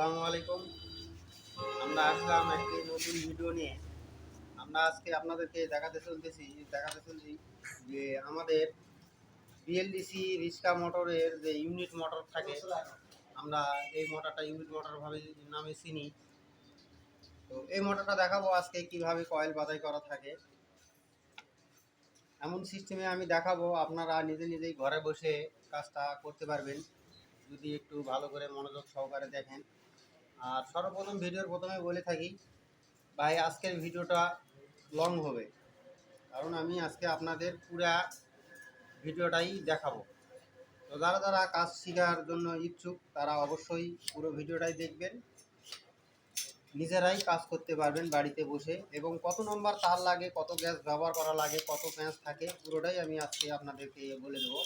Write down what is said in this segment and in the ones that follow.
আসসালামু আলাইকুম। আমরা আসলাম একটি নতুন ভিডিও নিয়ে। আমরা আজকে আপনাদেরকে দেখাতে চলতেছি, দেখাতে চলছি যে আমাদের বিএলডিসি রিক্সা মোটরের যে ইউনিট মোটর থাকে, আমরা এই মোটরটা ইউনিট মোটর ভাবে নামে চিনি। তো এই মোটরটা দেখাবো আজকে কীভাবে কয়েল বাদাই করা থাকে। এমন সিস্টেমে আমি দেখাবো, আপনারা নিজে নিজেই ঘরে বসে কাজটা করতে পারবেন। যদি একটু ভালো করে মনোযোগ সহকারে দেখেন। আর সর্বপ্রথম ভিডিওর প্রথমে বলে থাকি, ভাই, আজকের ভিডিওটা লং হবে। কারণ আমি আজকে আপনাদের পুরা ভিডিওটাই দেখাবো। তো যারা যারা কাজ শেখার জন্য ইচ্ছুক, তারা অবশ্যই পুরো ভিডিওটাই দেখবেন। নিজেরাই কাজ করতে পারবেন বাড়িতে বসে। এবং কত নম্বর তার লাগে, কত গ্যাস ব্যবহার করা লাগে, কত প্যাঁচ থাকে, পুরোটাই আমি আজকে আপনাদেরকে বলে দেবো।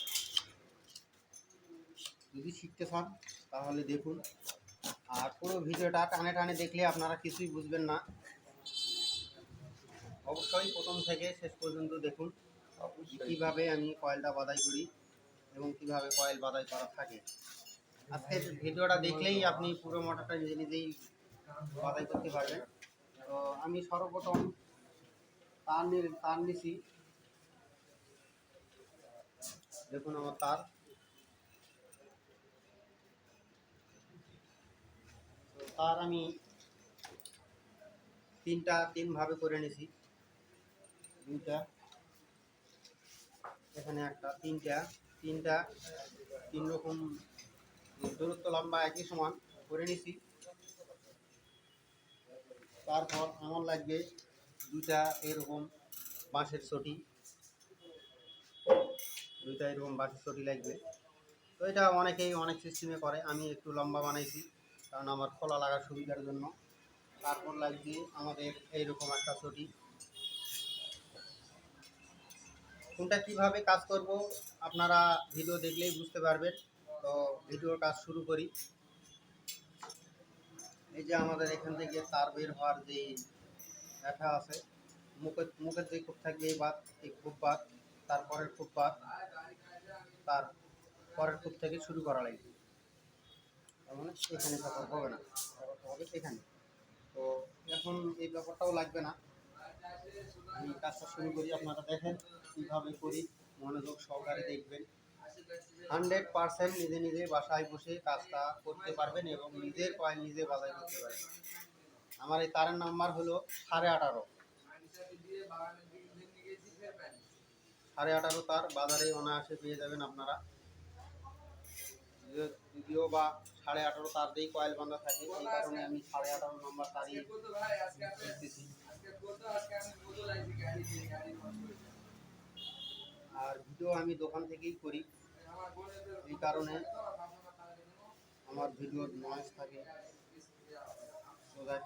যদি শিখতে চান, তাহলে দেখুন। আর পুরো ভিডিওটা টানে টানে দেখলে আপনারা কিছুই বুঝবেন না। অবশ্যই প্রথম থেকে শেষ পর্যন্ত দেখুন কীভাবে আমি কয়েলটা বাদাই করি এবং কীভাবে কয়েল বাদাই করা থাকে। আজকের ভিডিওটা দেখলেই আপনি পুরো মোটরটা নিজে নিজেই বাদাই করতে পারবেন। তো আমি সর্বপ্রথম তার নিয়ে তার নিছি। দেখুন আমার তার। তার আমি তিনটা, তিনভাবে করে নিছি। দুইটা, এখানে একটা, তিনটা তিনটা, তিন রকম দূরত্ব লম্বা একই সমান করে নিছি। তারপর আমার লাগবে দুইটা এরকম বাঁশের ছটি। দুইটা এরকম বাঁশের ছটি লাগবে। তো এটা অনেকেই অনেক সিস্টেমে করে, আমি একটু লম্বা বানাইছি। কারণ আমার খোলা লাগার সুবিধার জন্য। তারপর লাগবে আমাদের এইরকম একটা ছটি। কোনটা কীভাবে কাজ করব আপনারা ভিডিও দেখলেই বুঝতে পারবেন। তো ভিডিওর কাজ শুরু করি। এই যে আমাদের এখান থেকে তার বের হওয়ার যে ব্যথা আছে, মুখের মুখের যে খুব থাকবে এই বাদ এই খুব বাদ তারপরের খুব বাদ তার পরের খুব থেকে শুরু করা লাগবে। তার মানে এখানে ব্যাপার হবে না। ব্যাপারটা হবে এখানে তো এখন এই ব্যাপারটাও লাগবে না। আমি কাজটা শুরু করি, আপনারা দেখেন কীভাবে করি। মনোযোগ সহকারে দেখবেন। হান্ড্রেড পার্সেন্ট নিজে নিজে বাসায় বসে কাজটা করতে পারবেন এবং নিজের কয়েল নিজে বাজাই করতে পারবেন। আমার এই তারের নাম্বার হলো সাড়ে আঠারো। সাড়ে আঠারো তার বাজারে অনায়াসে পেয়ে যাবেন আপনারা। যদিও বা সাড়ে আঠারো তার দিয়েই কয়েল বাঁধা থাকে এই কারণে আমি সাড়ে আঠারো নাম্বার তারই করতেছি আর ভিডিও আমি দোকান থেকেই করি, এই কারণে আমার ভিডিওর নয়েজ থাকে। সোজা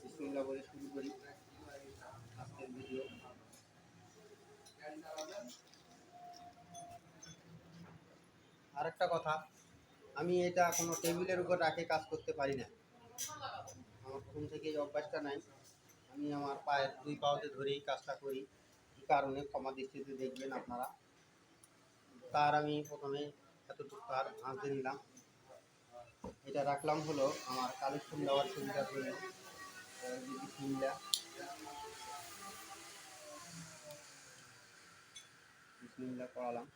বিসমিল্লাহ বলে শুরু করি আজকের ভিডিও। আরেকটা কথা আমি এটা কোনো টেবিলের উপর রাখে কাজ করতে পারি না। আমার প্রথম থেকে এই অভ্যাসটা নাই। আমি আমার পায়ের দুই পাওতে ধরেই কাজটা করি। এই কারণে ক্ষমা দৃষ্টিতে দেখবেন আপনারা। তার আমি প্রথমে এতটুকু তার ভাঁজতে নিলাম। এটা রাখলাম হলো আমার কালেকশন দেওয়ার সুবিধার জন্য। বিসমিল্লা বিসমিল্লা করালাম।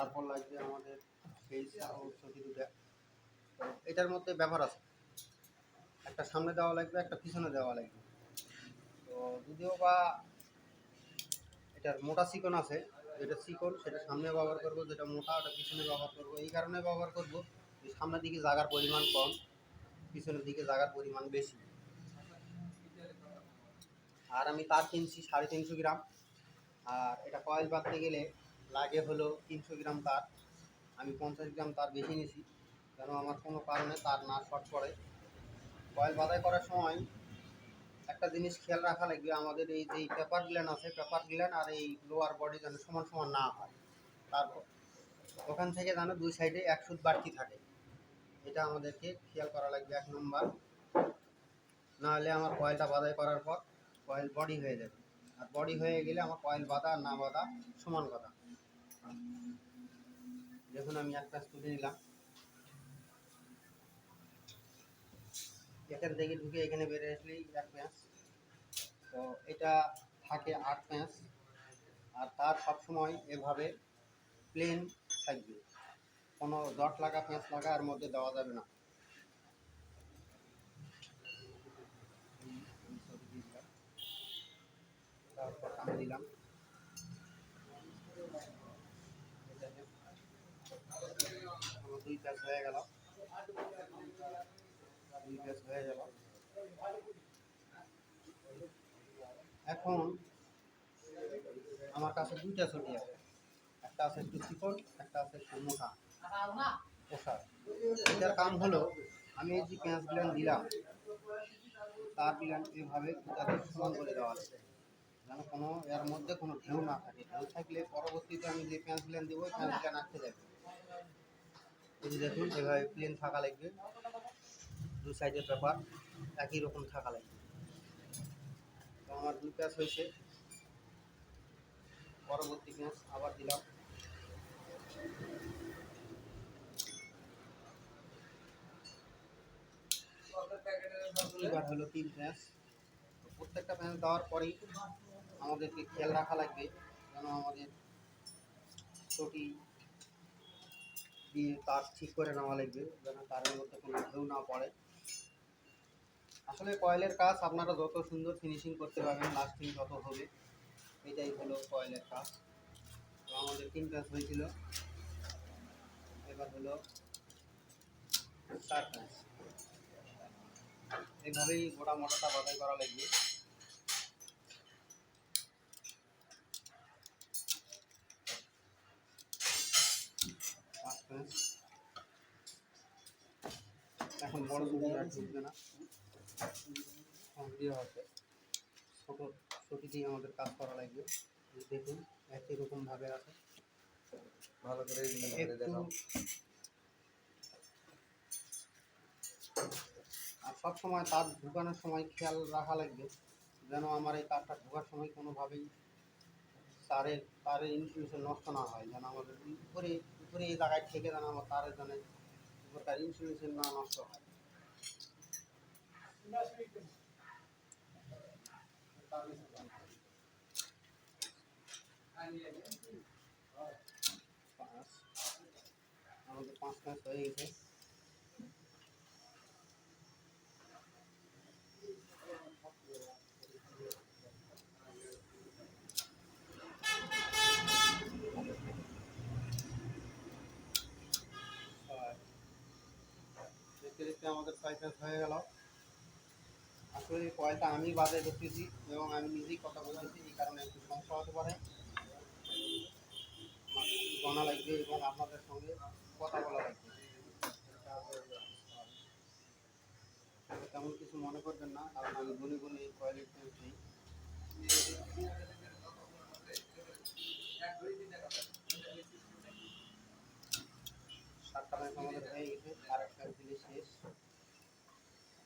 তারপর লাগবে আমাদের ফেস ও ছবি দুটা। এটার মধ্যে ব্যবহার আছে। একটা সামনে দেওয়া লাগবে, একটা পিছনে দেওয়া লাগবে। তো যদিও বা এটার মোটা চিকন আছে, যেটা চিকন, সেটা সামনে ব্যবহার করব, যেটা মোটা, ওটা পিছনে ব্যবহার করব। এই কারণে ব্যবহার করব যে সামনের দিকে জাগার পরিমাণ কম, পিছনের দিকে জাগার পরিমাণ বেশি। আর আমি তার কিনছি সাড়ে তিনশো গ্রাম। আর এটা কয়েল বাঁধতে গেলে লাগে হলো তিনশো গ্রাম তার। আমি পঞ্চাশ গ্রাম তার বেশি নিয়েছি। কেন আমার কোনো কারণে তার না শর্ট পড়ে। কয়েল বাঁধাই করার সময় একটা জিনিস খেয়াল রাখা লাগবে, আমাদের এই যে পেপার গ্ল্যান্ড আছে, পেপার গ্ল্যান্ড আর এই লোয়ার বডি যেন সমান সমান না হয়। তারপর ওখান থেকে যেন দুই সাইডে এক সুদ বাড়তি থাকে। এটা আমাদেরকে খেয়াল করা লাগবে এক নম্বর নাহলে আমার কয়েলটা বাঁধাই করার পর কয়েল বডি হয়ে যাবে। আর বডি হয়ে গেলে আমার কয়েল বাঁধা না বাঁধা সমান কথা। দেখুন, আমি এক প্যাঁচ তুলে নিলাম। এখান থেকে ঢুকে এখানে বেড়ে আসলেই এক প্যাঁচ তো এটা থাকে আট প্যাঁচ আর তার সবসময় এভাবে প্লেন থাকবে। কোনো জট লাগা পেঁচ লাগা এর মধ্যে দেওয়া যাবে না। তারপর আমি দিলাম আমার দুই হয়ে গেল। হয়ে গেল। এখন আমার কাছে দুইটা ছুটি আছে। একটা আছে একটু চিকন, একটা আছে একটু মোটা। পোশাক। এটার কাম হলো, আমি যে পেঁয়াজ ব্লেন্ড দিলাম, তার ব্লেন্ড এভাবে তাদের সমান করে দেওয়া আছে। যেন কোনো, এর মধ্যে কোনো ঢেউ না থাকে। ঢেউ থাকলে পরবর্তীতে আমি যে পেঁয়াজ ব্লেন্ড দেবো পেঁয়াজ ব্লেন্ড আটকে যাবে। এই যে দেখুন, এভাবে প্লেন থাকা লাগবে। দু সাইডের পেপার একই রকম থাকা লাগবে। তো আমার দুই পেঁয়াজ হয়েছে। পরবর্তী পেঁয়াজ আবার দিলাম। এবার হলো তিন পেঁয়াজ তো প্রত্যেকটা পেঁয়াজ দেওয়ার পরেই আমাদেরকে খেয়াল রাখা লাগবে যেন আমাদের চটি দিয়ে তার ঠিক করে নেওয়া লাগবে, যেন তারের মধ্যে কোনো ঢেউ না পড়ে। আসলে কয়েলের কাজ আপনারা যত সুন্দর ফিনিশিং করতে পারবেন লাস্টিং তত হবে, এটাই হলো কয়েলের কাজ। আমাদের তিন প্যাঁচ হয়েছিল। এবার হলো চার প্যাঁচ এইভাবেই গোটা মোটাটা বাছাই করা লাগবে। এখন বড় ছুটি আর ঢুকবে না। কম দিয়ে হবে ছোটো ছুটি দিয়ে আমাদের কাজ করা লাগবে। দেখুন একই রকম ভাবে আছে। ভালো করে দেখাও। আর সব সময় তার ঢুকানোর সময় খেয়াল রাখা লাগবে যেন আমার এই তারটা ঢোকার সময় কোনোভাবেই তারের তারের ইনসুলেশন নষ্ট না হয় যেন আমাদের উপরে উপরে এই জায়গায় থেকে যেন, আমার তারের জন্য উপরকার ইনসুলেশন না নষ্ট হয়। আমাদের পাঁচ পাঁচ হয়ে গেছে। দেখতে আমাদের প্যাঁচ হয়ে গেল। আসলে এই কয়েলটা আমি বাজে করতেছি এবং আমি নিজেই কথা বলতেছি এই কারণে একটু সমস্যা হতে পারে। জানা লাগবে এবং আপনাদের সঙ্গে কথা বলা লাগবে। তেমন কিছু মনে করবেন না, কারণ আমি গুনে গুনে এই কয়েলের দিই সাতটা আমাদের হয়ে গেছে, আর একটা দিলে শেষ সাত আমাদের তো শেষ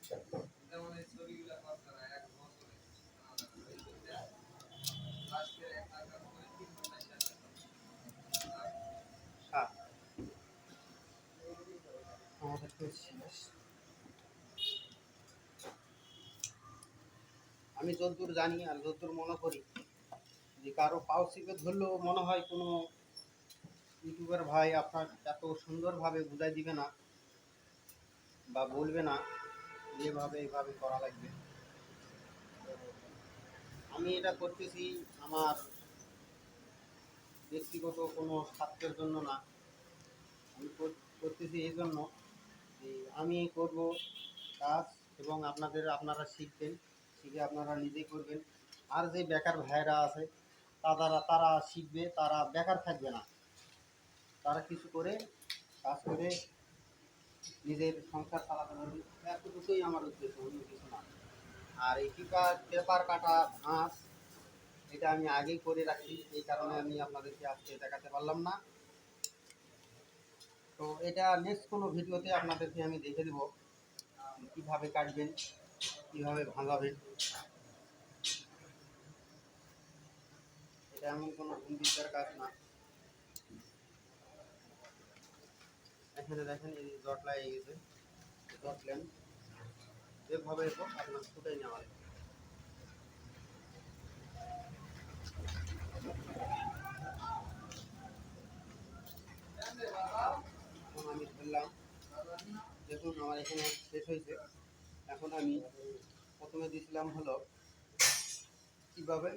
আমি যতদূর জানি আর যতদূর মনে করি, যে কারও পাও চিপে ধরলেও মনে হয় কোনো ইউটিউবের ভাই আপনার এত সুন্দরভাবে বুঝাই দিবে না বা বলবে না যেভাবে এইভাবে করা লাগবে। আমি এটা করতেছি আমার ব্যক্তিগত কোনো স্বার্থের জন্য না। আমি কর- করতেছি এই জন্য যে আমি করব কাজ এবং আপনাদের, আপনারা শিখবেন, শিখে আপনারা নিজেই করবেন। আর যে বেকার ভাইরা আছে তারা তারা শিখবে, তারা বেকার থাকবে না। তারা কিছু করে কাজ করে নিজের সংসার চালাতে পারবে। এতটুকুই আমার উদ্দেশ্য, অন্য কিছু না। আর এই পেপার পেপার কাটা ঘাস এটা আমি আগেই করে রাখি এই কারণে আমি আপনাদেরকে আজকে দেখাতে পারলাম না। তো এটা নেক্সট কোনো ভিডিওতে আপনাদেরকে আমি দেখে দেবো কীভাবে কাটবেন, কীভাবে ভাঙাবেন। এটা এমন কোনো বিদ্যার কাজ না। এখানে দেখেন এই জট লাগিয়ে গেছে জট যেভাবে হোক আপনার ফুটাই নেওয়া লাগবে। আমি ধরলাম, দেখুন আমার এখানে শেষ হয়েছে। এখন আমি প্রথমে দিয়েছিলাম হলো কীভাবে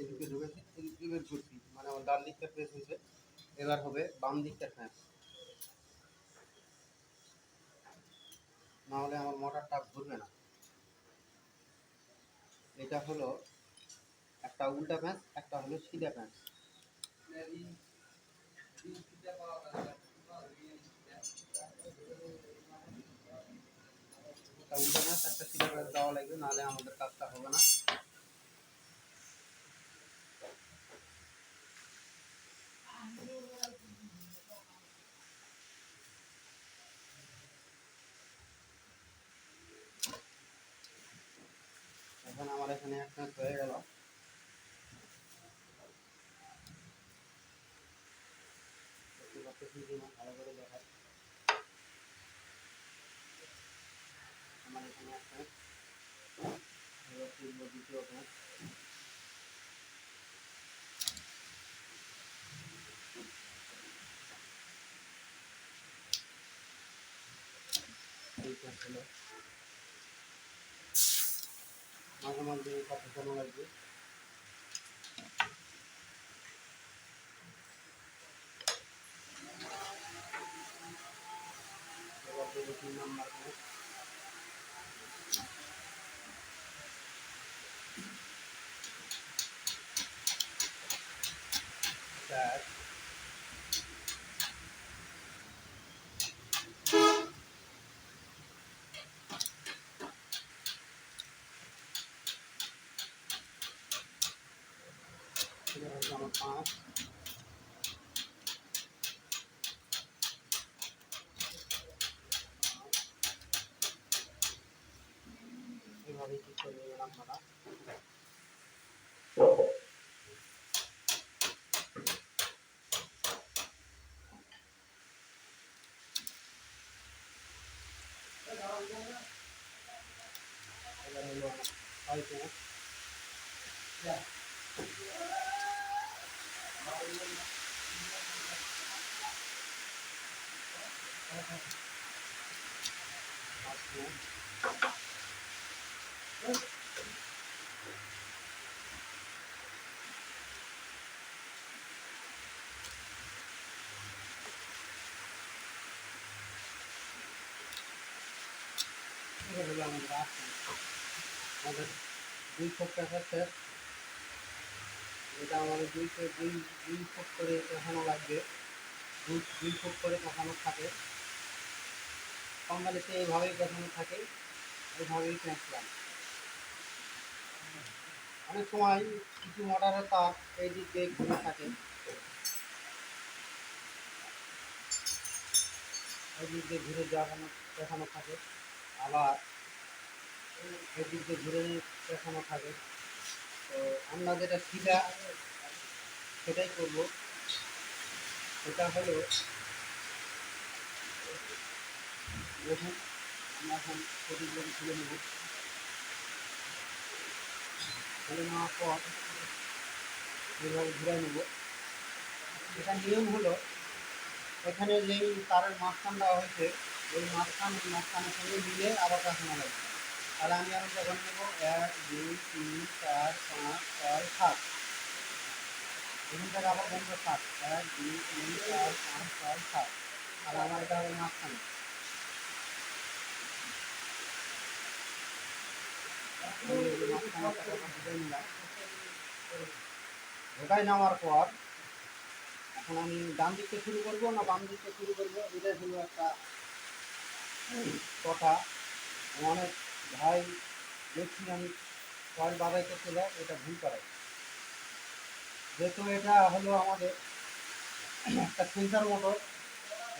এদিকে ঢুকেছে, এদিকে বের মানে আমার ডান দিকটা প্রেস হয়েছে। এবার হবে বাম দিকটা ফ্যাঁস নাহলে আমার মোটরটা ঘুরবে না। এটা হলো একটা উল্টা প্যাঁচ একটা হলো সিধা প্যাঁচ উল্টা প্যাঁচ একটা সিধা প্যাঁচ দেওয়া লাগবে, নাহলে আমাদের কাজটা হবে না। আমার এখানে এক প্যাঁচ হয়ে গেল। ভালো করে দেখায় আমার এখানে এক দ্বিতীয় মাঝে মাঝে কথা শোনা লাগবে এবার দেবো তিন নাম্বার প্যাঁচ চার এবার হচ্ছে আমার পাঁচ এইভাবে ঠিক করে নেবেন আপনারা এবার হলো আমার ছয় পেঁয়াজ পাঁচ পেঁয়াজ এবার হলো আমাদের আট পেঁয়াজ আমাদের দুই ফুট টাকা শেষ এটা আমাদের দুই দুই দুই ফুট করে কষানো লাগবে। দুই দুই ফুট করে কষানো থাকে। বাঙালিতে এইভাবেই কষানো থাকে এইভাবেই পেঁচলাম অনেক সময় কিছু মোটরের তার এই দিক দিয়ে ঘুরে থাকে। এই দিক দিয়ে ঘুরে দেখানো দেখানো থাকে। আবার এই দিক দিয়ে ঘুরে দেখানো থাকে। তো আমরা যেটা সিধা সেটাই করব। সেটা হলো, দেখুন, আমরা এখন প্রতিগুলো খুলে নেব। খুলে নেওয়ার পর এইভাবে ঘুরে নেব। এটা নিয়ম হলো, এখানে যেই তারের মাঝখান দেওয়া হয়েছে, ওই মাঝখান মাঝখানের সঙ্গে মিলে আবার কাঠানো লাগবে তাহলে আমি আরও যখন নেব, এক, দুই, তিন, চার, পাঁচ, ছয়, সাত। এখান থেকে আবার বন্ধ সাত। এক, দুই, তিন, চার, পাঁচ, ছয়, সাত। আর আমার এটা হবে মাঝখানে। আমি এই যে মাঝখানে টাকাটা ঢুকাই নিলাম। ঢোকাই নেওয়ার পর, এখন আমি ডান দিকটা শুরু করব না বাম দিকটা শুরু করব? এটাই হলো একটা কথা। অনেক ভাই, দেখছি আমি কয়েল বাজাইতে ছিল এটা ভুল করে যেহেতু এটা হলো আমাদের একটা ফিল্টার মোটর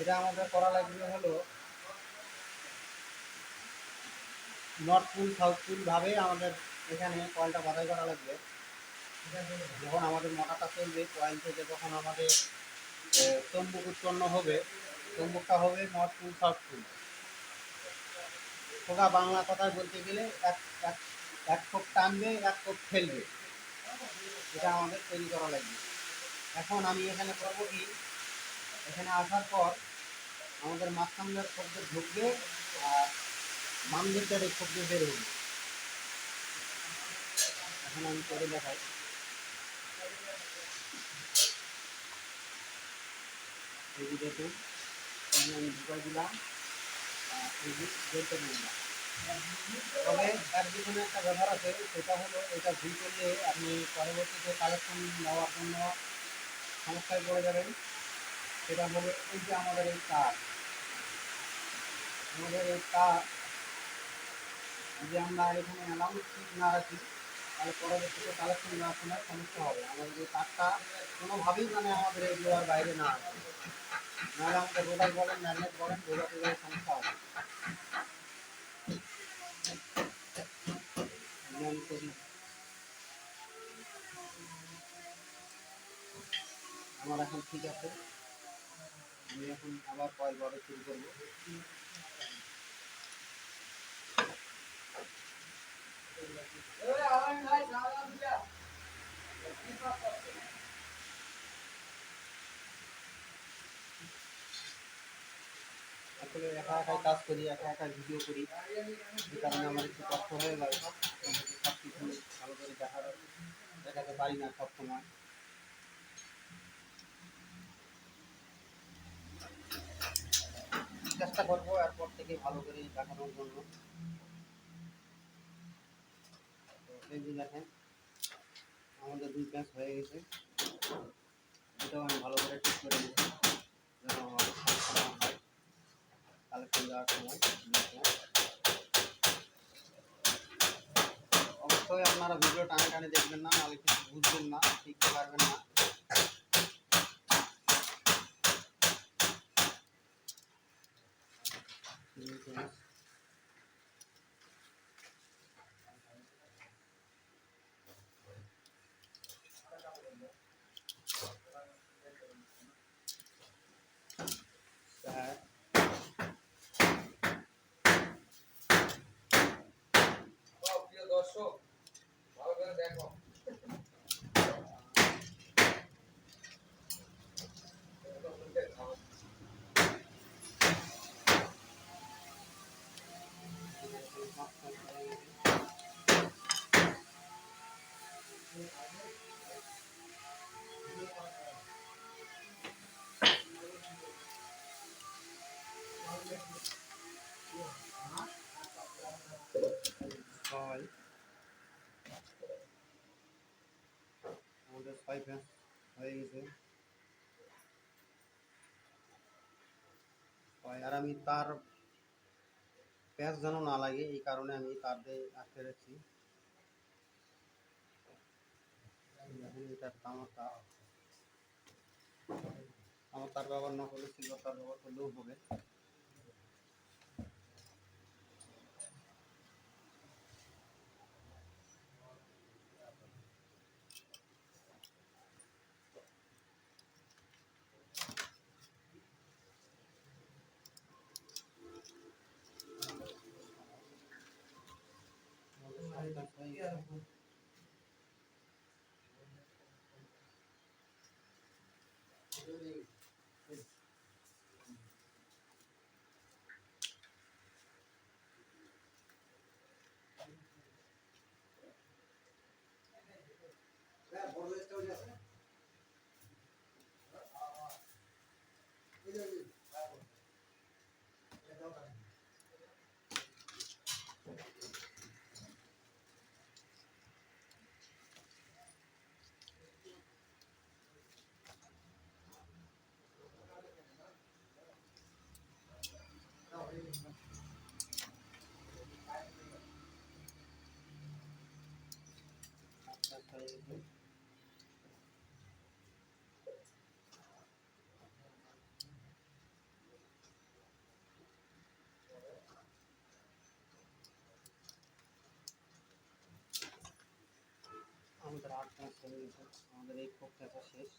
এটা আমাদের করা লাগবে হলো নর্থ পুল সাউথ পুল ভাবে আমাদের এখানে কয়েলটা বাধাই করা লাগবে। যখন আমাদের মোটরটা চলবে কয়েল থেকে যখন আমাদের চন্দ্রক উৎপন্ন হবে, চৌম্বকটা হবে নট টু শর্ট টু সোজা বাংলা কথায় বলতে গেলে এক এক এক কোপ টানবে, এক কোপ ফেলবে। এটা আমাদের তৈরি করা লাগবে। এখন আমি এখানে করব কি? এখানে আসার পর আমাদের মাঝখানের শব্দ ঢুকবে আর বাম দিকটার শব্দ বের হবে। এখন আমি করে দেখাই। এই দেখুন আমি ঢুকাই দিলাম। তবে তার পিছনে একটা ব্যাপার আছে, সেটা হলো এটা ভুল করলে আপনি পরবর্তীতে কালেকশন নেওয়ার জন্য সমস্যায় পড়ে যাবেন, সেটা হলো এই যে আমাদের এই তার আমাদের এই তার যদি আমরা এখানে অ্যালাউন্স না রাখি, তাহলে পরবর্তীতে কালেকশন নেওয়ার সময় সমস্যা হবে। আমাদের এই তারটা কোনোভাবেই মানে আমাদের এই বাইরে না আসে নাহলে আমাদের রোডার বলেন ম্যাগনেট বলেন বোঝাতে গেলে সমস্যা হবে আমি করি আমার এখন ঠিক আছে আমি এখন আবার কয়েল বড় শুরু করব আসলে একা একাই কাজ করি, একা একা ভিডিও করি। যে কারণে আমার একটু কষ্ট হয়ে যায়। সব কিছু ভালো করে দেখার দেখাতে পারি না সব সময় চেষ্টা করব এরপর থেকে ভালো করে দেখানোর জন্য। দেখেন, আমাদের দুই প্যাঁচ হয়ে গেছে। এটাও আমি ভালো করে ঠিক করে নেব যেন আমার কালেকশন দেওয়ার সময় অবশ্যই আপনারা ভিডিও টানে টানে দেখবেন না, নাহলে কিছু বুঝবেন না, শিখতে পারবেন না। স্যার আমাদের ফ্যান্স হয়ে গেছে আর আমি তার প্যাঁচ যেন না লাগে এই কারণে আমি তার দিয়ে আটকে রাখছি তার আমার তার ব্যবহার না করলে সিলভার তার ব্যবহার করলেও হবে। tal. আমাদের আট ম্যাচ হয়ে গেছে আমাদের এই প্রক্রিয়াটা শেষ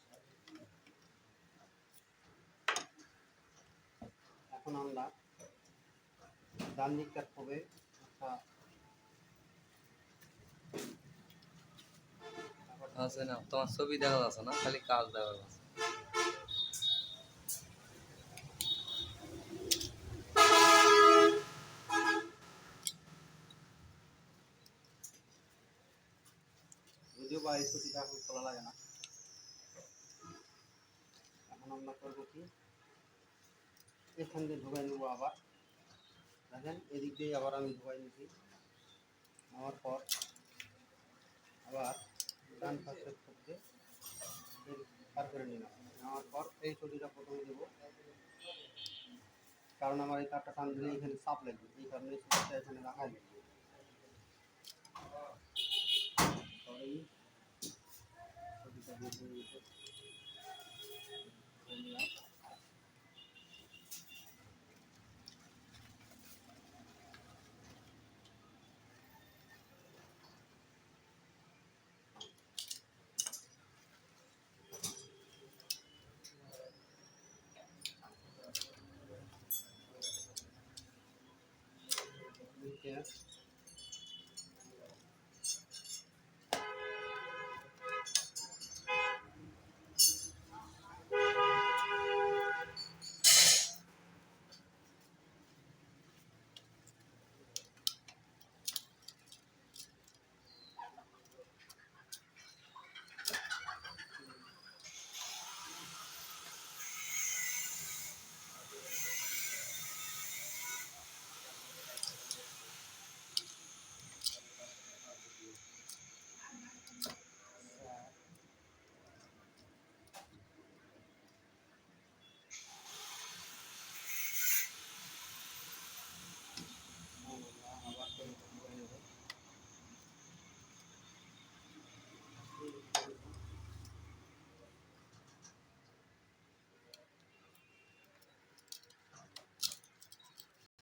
এখন আমরা ডান দিকটা খুবে একটা আছে না, তোমার ছবি দেখা যাচ্ছে না, খালি কাজ দেখা যাচ্ছে এখন লাগে না। এখন আমরা করব কি? এখান দিয়ে ঢুকাই নেব আবার। দেখেন এদিক দিয়ে আবার আমি ঢুকাই নিচ্ছি নেওয়ার পর আবার ডান পাশের ক্ষেত্রে পার করে নিলাম। নেওয়ার পর এই ছুটিটা প্রথমে দেবো। কারণ আমার এই তারটা টান দিলে এখানে চাপ লাগবে, এই কারণে ছুটিটা এখানে রাখা যাবে